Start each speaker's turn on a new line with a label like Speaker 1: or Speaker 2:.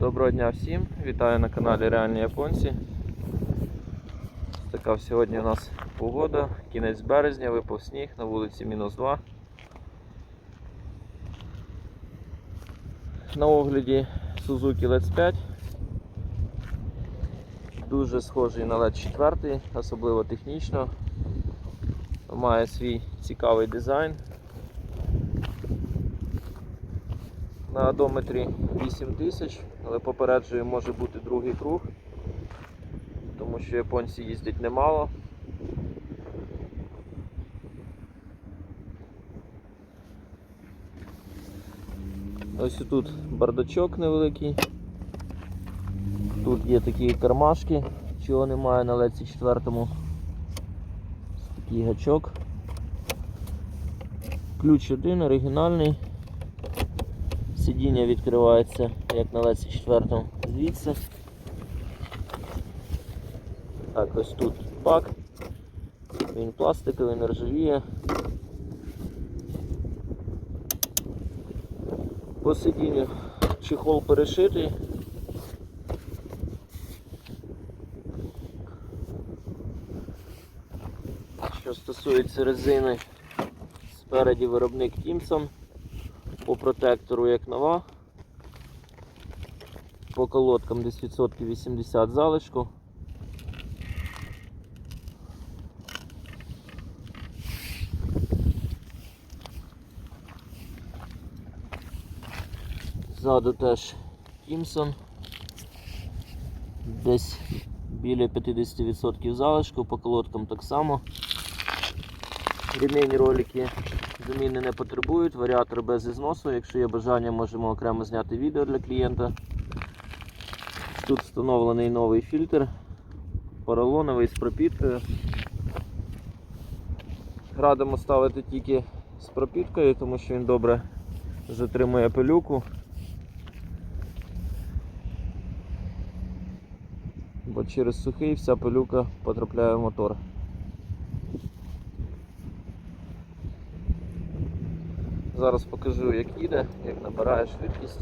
Speaker 1: Доброго дня всім! Вітаю на каналі Реальні Японці. Така сьогодні у нас погода, кінець березня, випав сніг на вулиці мінус 2. На огляді Suzuki Let's 5. Дуже схожий на LED 4, особливо технічно. Має свій цікавий дизайн. На одометрі 8000, але попереджую, може бути другий круг, тому що японці їздять немало. Ось тут бардачок невеликий. Тут є такі кармашки, чого немає на леці 4. Такий гачок. Ключ один, оригінальний. Сидіння відкривається, як на леці 4 звідси. Так, ось тут пак. Він пластиковий, не ржавіє. По сидінню чехол перешитий. Що стосується резини, спереді виробник Тімсон по протектору як нова. По колодкам десь відсотків 80 залишку. Ззаду теж Тімсон. Десь біля 50% залишку, по колодкам так само. Ремінь ролики заміни не потребують, варіатор без ізносу. Якщо є бажання, можемо окремо зняти відео для клієнта. Тут встановлений новий фільтр, поролоновий з пропіткою. Радимо ставити тільки з пропіткою, тому що він добре затримує пилюку. Бо через сухий вся пилюка потрапляє в мотор. Зараз покажу, як їде, як набирає швидкість.